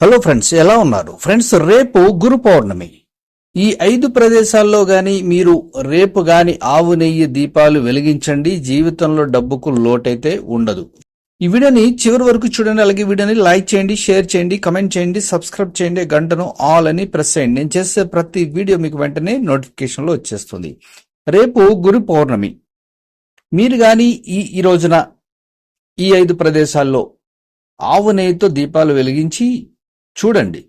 Hello friends ఎలా ఉన్నారు? Friends రేపు గురు పౌర్ణమి. ఈ ఐదు ప్రదేశాల్లో గాని మీరు రేపు గాని ఆవు నెయ్యి దీపాలు వెలిగించండి. జీవితంలో డబ్బుకు లోటైతే ఉండదు. ఈ వీడియోని చివరి వరకు చూడండి. అలాగే వీడియోని లైక్ చేయండి షేర్ చేయండి కమెంట్ చేయండి సబ్స్క్రైబ్ చేయండి. గంటను ఆల్ అని ప్రెస్ చేయండి. నేను చేసే ప్రతి వీడియో మీకు వెంటనే నోటిఫికేషన్లో వచ్చేస్తుంది. రేపు గురు పౌర్ణమి. మీరు గాని ఈ ఈ రోజున ఈ ఐదు ప్రదేశాల్లో ఆవు నెయ్యితో దీపాలు వెలిగించి చూడండి.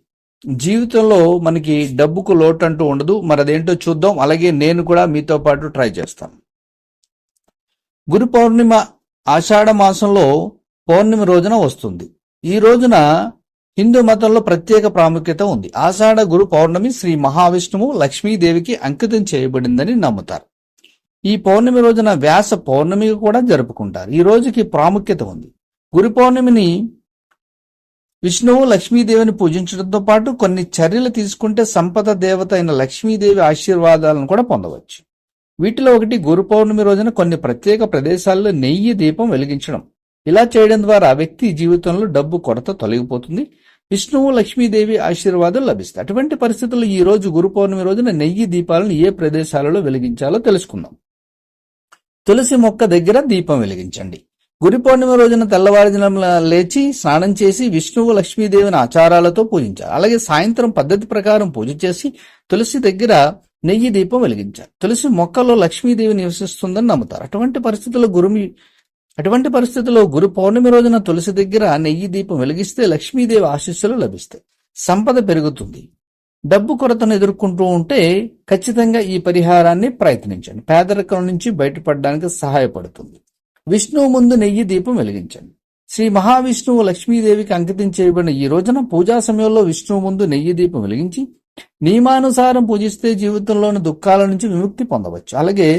జీవితంలో మనకి డబ్బుకు లోటు అంటూ ఉండదు. మరి అదేంటో చూద్దాం. అలాగే నేను కూడా మీతో పాటు ట్రై చేస్తాను. గురు పౌర్ణిమ ఆషాఢ మాసంలో పౌర్ణమి రోజున వస్తుంది. ఈ రోజున హిందూ మతంలో ప్రత్యేక ప్రాముఖ్యత ఉంది. ఆషాఢ గురు పౌర్ణమి శ్రీ మహావిష్ణువు లక్ష్మీదేవికి అంకితం చేయబడిందని నమ్ముతారు. ఈ పౌర్ణమి రోజున వ్యాస పౌర్ణమి కూడా జరుపుకుంటారు. ఈ రోజుకి ప్రాముఖ్యత ఉంది. గురు పౌర్ణమిని విష్ణువు లక్ష్మీదేవిని పూజించడంతో పాటు కొన్ని చర్యలు తీసుకుంటే సంపద దేవత అయిన లక్ష్మీదేవి ఆశీర్వాదాలను కూడా పొందవచ్చు. వీటిలో ఒకటి గురు పౌర్ణమి రోజున కొన్ని ప్రత్యేక ప్రదేశాల్లో నెయ్యి దీపం వెలిగించడం. ఇలా చేయడం ద్వారా వ్యక్తి జీవితంలో డబ్బు కొరత తొలగిపోతుంది. విష్ణువు లక్ష్మీదేవి ఆశీర్వాదం లభిస్తాయి అటువంటి పరిస్థితుల్లో ఈ రోజు గురు పౌర్ణమి రోజున నెయ్యి దీపాలను ఏ ప్రదేశాలలో వెలిగించాలో తెలుసుకుందాం. తులసి మొక్క దగ్గర దీపం వెలిగించండి. గురి పౌర్ణమి రోజున తెల్లవారుజామున లేచి స్నానం చేసి విష్ణువు లక్ష్మీదేవిని ఆచారాలతో పూజించాలి అలాగే సాయంత్రం పద్ధతి ప్రకారం పూజ చేసి తులసి దగ్గర నెయ్యి దీపం వెలిగించాలి తులసి మొక్కలో లక్ష్మీదేవి నివసిస్తుందని నమ్ముతారు. అటువంటి పరిస్థితుల్లో గురుమి అటువంటి పరిస్థితుల్లో గురు పౌర్ణమి రోజున తులసి దగ్గర నెయ్యి దీపం వెలిగిస్తే లక్ష్మీదేవి ఆశీస్సులు లభిస్తాయి. సంపద పెరుగుతుంది. డబ్బు కొరతను ఎదుర్కొంటూ ఉంటే ఖచ్చితంగా ఈ పరిహారాన్ని ప్రయత్నించండి. పేదరికం నుంచి బయటపడడానికి సహాయపడుతుంది. విష్ణువు ముందు నెయ్యి దీపం వెలిగించండి. శ్రీ మహావిష్ణువు లక్ష్మీదేవికి అంకితం చేయబడిన ఈ రోజున పూజా సమయంలో విష్ణువు ముందు నెయ్యి దీపం వెలిగించి నియమానుసారం పూజిస్తే జీవితంలోని దుఃఖాల నుంచి విముక్తి పొందవచ్చు. అలాగే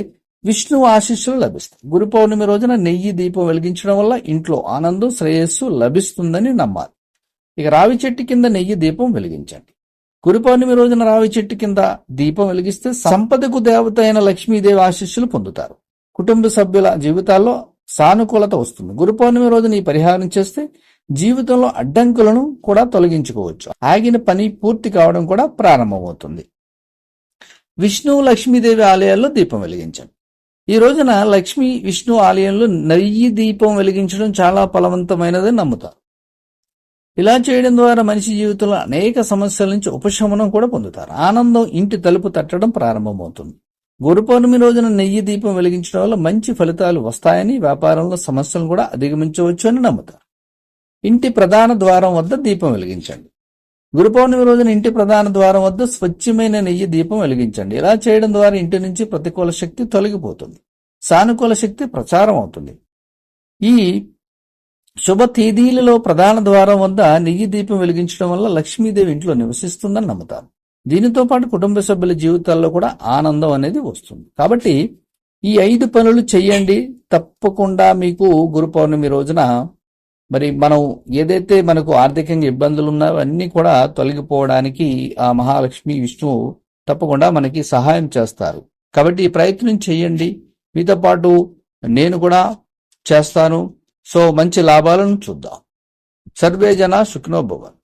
విష్ణువు ఆశీస్సులు లభిస్తాయి. గురు పౌర్ణమి రోజున నెయ్యి దీపం వెలిగించడం వల్ల ఇంట్లో ఆనందం శ్రేయస్సు లభిస్తుందని నమ్మాలి. ఇక రావి చెట్టు కింద నెయ్యి దీపం వెలిగించండి. గురు పౌర్ణమి రోజున రావి చెట్టు కింద దీపం వెలిగిస్తే సంపదకు దేవత అయిన లక్ష్మీదేవి ఆశీస్సులు పొందుతారు. కుటుంబ సభ్యుల జీవితాల్లో సానుకూలత వస్తుంది. గురు పౌర్ణమి రోజున ఈ పరిహారం చేస్తే జీవితంలో అడ్డంకులను కూడా తొలగించుకోవచ్చు. ఆగిన పని పూర్తి కావడం కూడా ప్రారంభమవుతుంది. విష్ణు లక్ష్మీదేవి ఆలయాల్లో దీపం వెలిగించండి. ఈ రోజున లక్ష్మి విష్ణు ఆలయంలో నెయ్యి దీపం వెలిగించడం చాలా ఫలవంతమైనదని నమ్ముతారు. ఇలా చేయడం ద్వారా మనిషి జీవితంలో అనేక సమస్యల నుంచి ఉపశమనం కూడా పొందుతారు. ఆనందం ఇంటి తలుపు తట్టడం ప్రారంభమవుతుంది. గురు పౌర్ణమి రోజున నెయ్యి దీపం వెలిగించడం వల్ల మంచి ఫలితాలు వస్తాయని వ్యాపారంలో సమస్యలను కూడా అధిగమించవచ్చు అని నమ్ముతారు. ఇంటి ప్రధాన ద్వారం వద్ద దీపం వెలిగించండి. గురు పౌర్ణమి రోజున ఇంటి ప్రధాన ద్వారం వద్ద స్వచ్ఛమైన నెయ్యి దీపం వెలిగించండి. ఇలా చేయడం ద్వారా ఇంటి నుంచి ప్రతికూల శక్తి తొలగిపోతుంది. సానుకూల శక్తి ప్రచారం అవుతుంది. ఈ శుభ తేదీలలో ప్రధాన ద్వారం వద్ద నెయ్యి దీపం వెలిగించడం వల్ల లక్ష్మీదేవి ఇంట్లో నివసిస్తుందని నమ్ముతారు. దీనితో పాటు కుటుంబ సభ్యుల జీవితాల్లో కూడా ఆనందం అనేది వస్తుంది. కాబట్టి ఈ ఐదు పనులు చెయ్యండి. తప్పకుండా మీకు గురు పౌర్ణమి రోజున మరి మనం ఏదైతే మనకు ఆర్థికంగా ఇబ్బందులు ఉన్నాయో అన్నీ కూడా తొలగిపోవడానికి ఆ మహాలక్ష్మి విష్ణువు తప్పకుండా మనకి సహాయం చేస్తారు. కాబట్టి ఈ ప్రయత్నం చేయండి మీతో పాటు నేను కూడా చేస్తాను. సో మంచి లాభాలను చూద్దాం. సర్వే జన భవన్